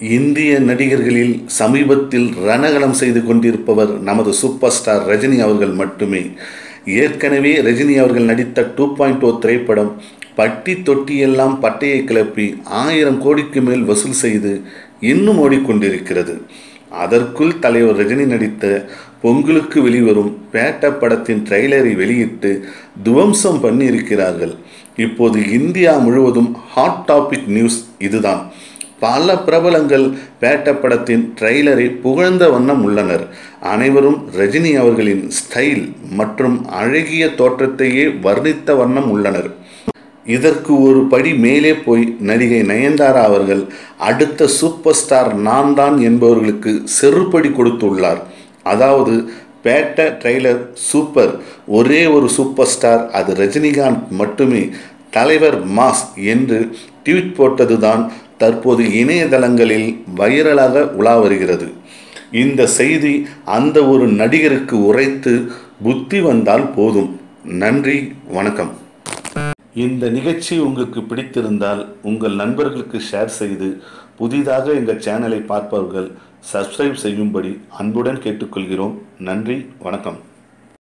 இந்திய நடிகர்களில் சமீபத்தில் ரணகலம் செய்து கொண்டிருப்பவர் நமது சூப்பர் ஸ்டார் ரஜினி அவர்கள் மட்டுமே. ஏற்கனவே ரஜினி அவர்கள் நடித்த டூ பாயிண்ட் ஓ திரைப்படம் பட்டி தொட்டியெல்லாம் பட்டையை கிளப்பி ஆயிரம் கோடிக்கு மேல் வசூல் செய்து இன்னும் ஓடிக்கொண்டிருக்கிறது. அதற்குள் தலைவர் ரஜினி நடித்த பொங்கலுக்கு வெளிவரும் பேட்ட படத்தின் ட்ரெய்லரை வெளியிட்டு துவம்சம் பண்ணியிருக்கிறார்கள். இப்போது இந்தியா முழுவதும் ஹாட் டாபிக் நியூஸ் இதுதான். பல பிரபலங்கள் பேட்ட படத்தின் ட்ரெய்லரை புகழ்ந்த வண்ணம் உள்ளனர். அனைவரும் ரஜினி அவர்களின் ஸ்டைல் மற்றும் அழகிய தோற்றத்தையே வர்ணித்த வண்ணம் உள்ளனர். இதற்கு ஒரு படி மேலே போய் நடிகை நயன்தாரா அவர்கள் அடுத்த சூப்பர் ஸ்டார் நான் தான் என்பவர்களுக்கு செருப்படி கொடுத்துள்ளார். அதாவது பேட்ட ட்ரெய்லர் சூப்பர் ஒரே ஒரு சூப்பர் ஸ்டார் அது ரஜினிகாந்த் மட்டுமே தலைவர் மாஸ் என்று ட்வீட் போட்டதுதான் தற்போது இணையதளங்களில் வைரலாக உலா வருகிறது. இந்த செய்தி அந்த ஒரு நடிகருக்கு உரைத்து புத்தி வந்தால் போதும். நன்றி வணக்கம். இந்த நிகழ்ச்சி உங்களுக்கு பிடித்திருந்தால் உங்கள் நண்பர்களுக்கு ஷேர் செய்து புதிதாக எங்கள் சேனலை பார்ப்பவர்கள் சப்ஸ்கிரைப் செய்யும்படி அன்புடன் கேட்டுக்கொள்கிறோம். நன்றி வணக்கம்.